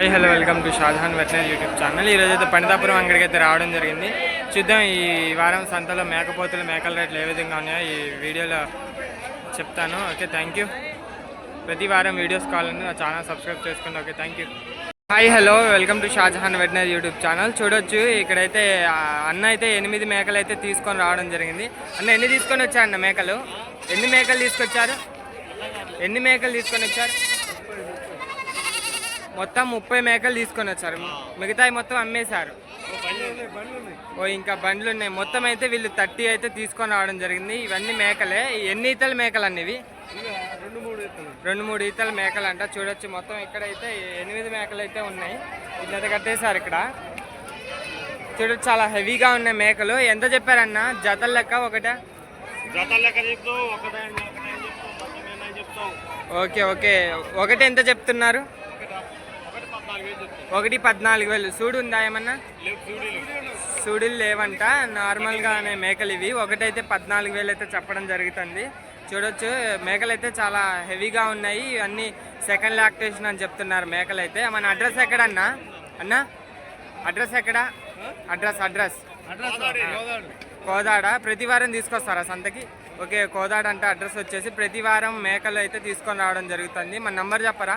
Hi hello welcome to Shahjahan veterinary YouTube channel. ఈరోజు అయితే పండితాపురం అంగడికి అయితే రావడం జరిగింది. చూద్దాం ఈ వారం సంతలో మేకపోతులు మేకల రేట్లు ఏ విధంగా ఉన్నాయో ఈ వీడియోలో చెప్తాను. Okay thank you. ప్రతి వారం వీడియోస్ కావాలని నా ఛానల్ సబ్స్క్రైబ్ చేసుకోండి. Okay thank you. Hi hello welcome to Shahjahan veterinary YouTube channel. చూడొచ్చు ఇక్కడైతే అన్న అయితే ఎనిమిది మేకలు అయితే తీసుకొని రావడం జరిగింది. అన్న ఎన్ని తీసుకొని వచ్చారు అన్న మేకలు? ఎన్ని మేకలు తీసుకొచ్చారు? ఎన్ని మేకలు తీసుకొని వచ్చారు? మొత్తం ముప్పై మేకలు తీసుకొని వచ్చారు. మిగతాయి మొత్తం అమ్మేశారు. ఓ ఇంకా బండ్లు ఉన్నాయి. మొత్తం అయితే వీళ్ళు థర్టీ అయితే తీసుకొని రావడం జరిగింది. ఇవన్నీ మేకలే. ఎన్ని ఈతల మేకలు అన్ని ఇవి? రెండు మూడు ఈతల మేకలు అంట చూడొచ్చు. మొత్తం ఇక్కడైతే ఎనిమిది మేకలు అయితే ఉన్నాయి ఇట్లయితే కట్టేశారు ఇక్కడ. చూడొచ్చు చాలా హెవీగా ఉన్నాయి మేకలు. ఎంత చెప్పారన్న? జతల లెక్క ఒకటే? Okay okay. ఒకటి ఎంత చెప్తున్నారు? ఒకటి పద్నాలుగు వేలు. సూడు ఉందా ఏమన్నా? సూడులు లేవంట. నార్మల్గానే మేకలు ఇవి ఒకటైతే పద్నాలుగు వేలు అయితే చెప్పడం జరుగుతుంది. చూడొచ్చు. మేకలు అయితే చాలా హెవీగా ఉన్నాయి. ఇవన్నీ సెకండ్ లాక్టేషన్ అని చెప్తున్నారు మేకలు అయితే మన అడ్రస్ ఎక్కడ అన్నా? అన్నా అడ్రస్ ఎక్కడ? Address address. కోదాడ. ప్రతి వారం తీసుకొస్తారా సంతకి? ఓకే కోదాడ అంటే అడ్రస్ వచ్చేసి ప్రతి వారం మేకలు అయితే తీసుకొని రావడం జరుగుతుంది. మన నంబర్ చెప్పరా.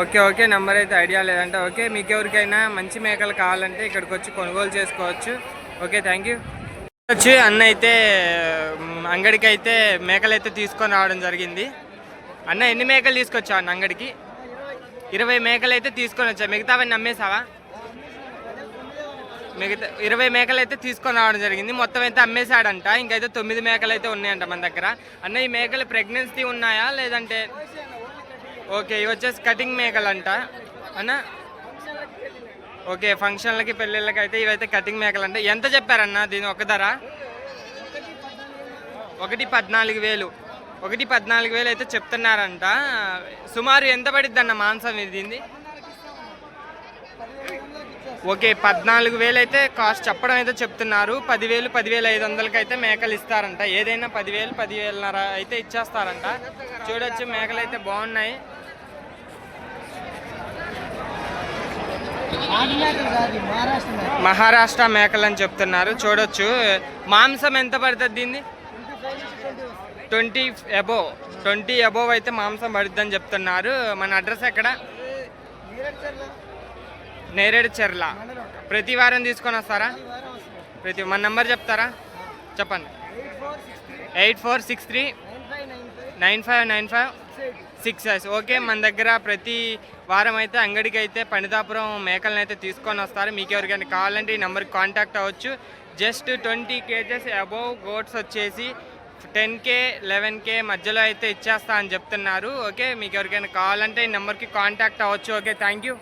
ఓకే ఓకే నెంబర్ అయితే ఐడియా లేదంటే. ఓకే మీకు ఎవరికైనా మంచి మేకలు కావాలంటే ఇక్కడికి వచ్చి కొనుగోలు చేసుకోవచ్చు. Okay thank you. వచ్చి అన్న అయితే అంగడికి అయితే మేకలు అయితే తీసుకొని రావడం జరిగింది. అన్న ఎన్ని మేకలు తీసుకొచ్చావు అన్న అంగడికి? ఇరవై మేకలు అయితే తీసుకొని వచ్చా మిగతావన్నీ నమ్మేసావా మిగతా ఇరవై మేకలు అయితే తీసుకొని రావడం జరిగింది. మొత్తం అయితే అమ్మేశాడంట. ఇంకైతే తొమ్మిది మేకలు అయితే ఉన్నాయంట మన దగ్గర. అన్న ఈ మేకలు ప్రెగ్నెన్సీ ఉన్నాయా? లేదంటే ఓకే ఇవి వచ్చేసి కటింగ్ మేకలు అంట అన్న? ఓకే ఫంక్షన్లకి పెళ్ళిళ్ళకి అయితే ఇవైతే కటింగ్ మేకలు అంట ఎంత చెప్పారన్న దీని ఒక ధర? ఒకటి పద్నాలుగు వేలు. ఒకటి పద్నాలుగు వేలు అయితే చెప్తున్నారంట. సుమారు ఎంత పడిద్ది అన్న మాంసం ఇది ఓకే పద్నాలుగు వేలు అయితే కాస్ట్ చెప్పడం అయితే చెప్తున్నారు. పదివేలు పదివేలు ఐదు వందలకి అయితే మేకలు ఇస్తారంట. ఏదైనా పదివేలు పదివేలున్నర అయితే ఇచ్చేస్తారంట. చూడొచ్చు మేకలు అయితే బాగున్నాయి. మహారాష్ట్ర మేకలు అని చెప్తున్నారు. చూడొచ్చు. మాంసం ఎంత పడుతుంది దీన్ని? ట్వంటీ అబోవ్ ట్వంటీ అబోవ్ అయితే మాంసం పడుతుందని చెప్తున్నారు. మన అడ్రస్ ఎక్కడ? నేరేడు చెర్ల. ప్రతి వారం తీసుకొని వస్తారా? ప్రతి మన నెంబర్ చెప్తారా? చెప్పండి. Eight four six three nine five nine five six yes okay మన దగ్గర ప్రతి వారం అయితే అంగడికి అయితే పణితాపురం మేకలను అయితే తీసుకొని వస్తారు. మీకు ఎవరికైనా కావాలంటే ఈ నెంబర్కి కాంటాక్ట్ అవ్వచ్చు. Just twenty kgs above goats వచ్చేసి టెన్ కే లెవెన్ కే మధ్యలో అయితే ఇచ్చేస్తా అని చెప్తున్నారు. ఓకే మీకు ఎవరికైనా కావాలంటే ఈ నెంబర్కి కాంటాక్ట్ అవ్వచ్చు. Okay thank you.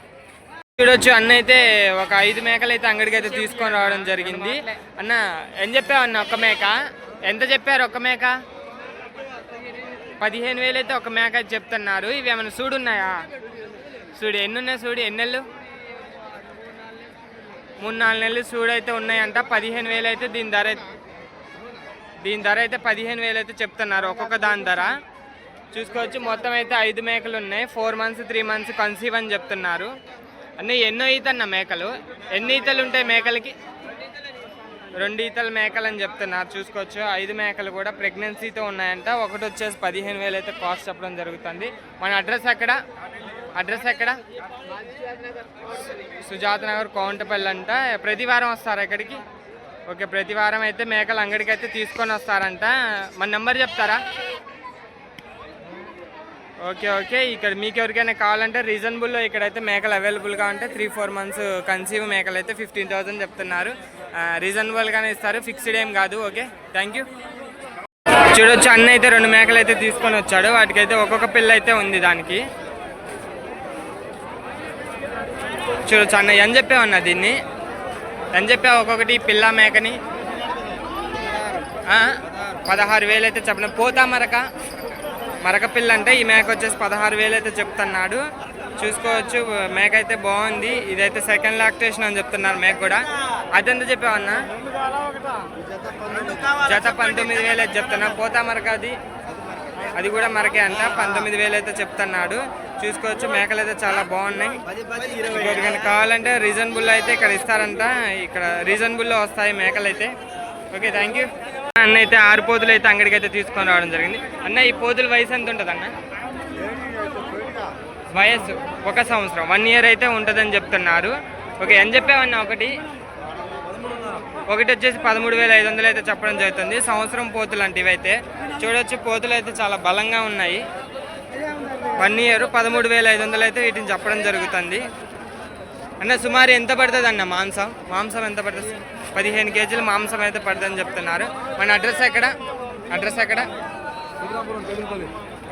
చూడొచ్చు. అన్న అయితే ఒక ఐదు మేకలు అయితే అంగడికి అయితే తీసుకొని రావడం జరిగింది. అన్న ఏం చెప్పావు అన్న ఒక మేక? ఎంత చెప్పారు ఒక మేక? పదిహేను వేలు అయితే ఒక మేక అయితే చెప్తున్నారు. ఇవి ఏమైనా సూడు ఉన్నాయా? సూడు ఎన్ని ఉన్నాయి సూడు? ఎన్ని నెలలు? మూడు నాలుగు నెలలు సూడు అయితే ఉన్నాయంట. పదిహేను వేలు అయితే దీని ధర అయితే- దీని ధర అయితే పదిహేను వేలు అయితే చెప్తున్నారు ఒక్కొక్క దాని ధర. చూసుకోవచ్చు. మొత్తం అయితే ఐదు మేకలు ఉన్నాయి. Four months three months conceive అని చెప్తున్నారు. అన్నీ ఎన్నో ఈత అన్న మేకలు. ఎన్ని ఈతలు ఉంటాయి మేకలకి? రెండు ఈతల మేకలు అని చెప్తున్నారు చూసుకోవచ్చు. ఐదు మేకలు కూడా ప్రెగ్నెన్సీతో ఉన్నాయంట. ఒకటి వచ్చేసి పదిహేను వేలు అయితే కాస్ట్ చెప్పడం జరుగుతుంది. మన అడ్రస్ ఎక్కడ? అడ్రస్ ఎక్కడ? సుజాత నగర్ కౌంటపల్లి అంట. ప్రతి వారం వస్తారా ఇక్కడికి ఓకే ప్రతి వారం అయితే మేకలు అంగడికి అయితే తీసుకొని వస్తారంట. మన నెంబర్ చెప్తారా? Okay okay. ఇక్కడ మీకు ఎవరికైనా కావాలంటే రీజనబుల్లో ఇక్కడైతే మేకలు అవైలబుల్గా ఉంటే త్రీ ఫోర్ మంత్స్ కన్సీవ్ మేకలు అయితే ఫిఫ్టీన్ థౌసండ్ చెప్తున్నారు. రీజనబుల్గానే ఇస్తారు ఫిక్స్డ్ ఏం కాదు ఓకే? థ్యాంక్ యూ చూడొచ్చు అన్న అయితే రెండు మేకలు అయితే తీసుకొని వచ్చాడు. వాటికైతే ఒక్కొక్క పిల్ల అయితే ఉంది దానికి. చూడొచ్చు అన్న ఏం చెప్పావన్న దీన్ని? ఏం చెప్పావు ఒక్కొక్కటి పిల్ల మేకని? పదహారు వేలు అయితే చెప్పిన? పోతా మరకపిల్ల అంటే ఈ మేక వచ్చేసి పదహారు వేలు అయితే చెప్తున్నాడు. చూసుకోవచ్చు మేక అయితే బాగుంది. ఇదైతే సెకండ్ లాక్టేషన్ అని చెప్తున్నారు మేక కూడా. అదెంత చెప్పావన్నా? జత పంతొమ్మిది వేలు అయితే చెప్తున్నా. పోతా మరక అది. అది కూడా మరకే అంట. పంతొమ్మిది వేలు అయితే చెప్తున్నాడు. చూసుకోవచ్చు మేకలు అయితే చాలా బాగున్నాయి. కావాలంటే రీజనబుల్ అయితే ఇక్కడ ఇస్తారంట. ఇక్కడ రీజనబుల్లో వస్తాయి మేకలు అయితే. ఓకే థ్యాంక్ యూ అన్న అయితే ఆరు పోతులు అయితే అంగడికి అయితే తీసుకొని రావడం జరిగింది. అన్న ఈ పోతుల వయసు ఎంత ఉంటుంది అన్న? వయస్సు ఒక సంవత్సరం. వన్ ఇయర్ అయితే ఉంటుందని చెప్తున్నారు. ఓకే ఏం చెప్పావన్న ఒకటి? ఒకటి వచ్చేసి పదమూడు వేల ఐదు వందలు అయితే చెప్పడం జరుగుతుంది. సంవత్సరం పోతులు అంటే ఇవైతే చూడొచ్చు పోతులు అయితే చాలా బలంగా ఉన్నాయి. వన్ ఇయర్ పదమూడు వేల ఐదు వందలు అయితే వీటిని చెప్పడం జరుగుతుంది. అన్న సుమారు ఎంత పడుతుంది అన్న మాంసం? మాంసం ఎంత పడుతుంది? పదిహేను కేజీల మాంసం అయితే పడుతుందని చెప్తున్నారు. మన అడ్రస్ ఎక్కడ? అడ్రస్ ఎక్కడ?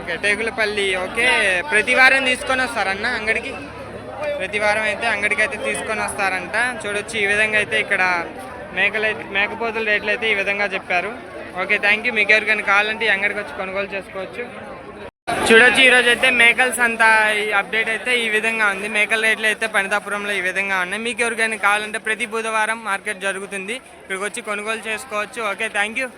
ఓకే టేగులపల్లి. ఓకే ప్రతి వారం తీసుకొని వస్తారన్న అంగడికి? ప్రతి వారం అయితే అంగడికి అయితే తీసుకొని వస్తారంట. చూడొచ్చు ఈ విధంగా అయితే ఇక్కడ మేకలు అయితే మేకపోతుల రేట్లు అయితే ఈ విధంగా చెప్పారు. ఓకే థ్యాంక్ యూ మీకు ఎవరికైనా కావాలంటే ఈ అంగడికి వచ్చి కొనుగోలు చేసుకోవచ్చు. చూడొచ్చు ఈరోజు అయితే మేకల్స్ అంతా అప్డేట్ అయితే ఈ విధంగా ఉంది. మేకల రేట్లు అయితే పనితాపురంలో ఈ విధంగా ఉన్నాయి. మీకు ఎవరికైనా కావాలంటే ప్రతి బుధవారం మార్కెట్ జరుగుతుంది. ఇక్కడికి వచ్చి కొనుగోలు చేసుకోవచ్చు. Okay thank you.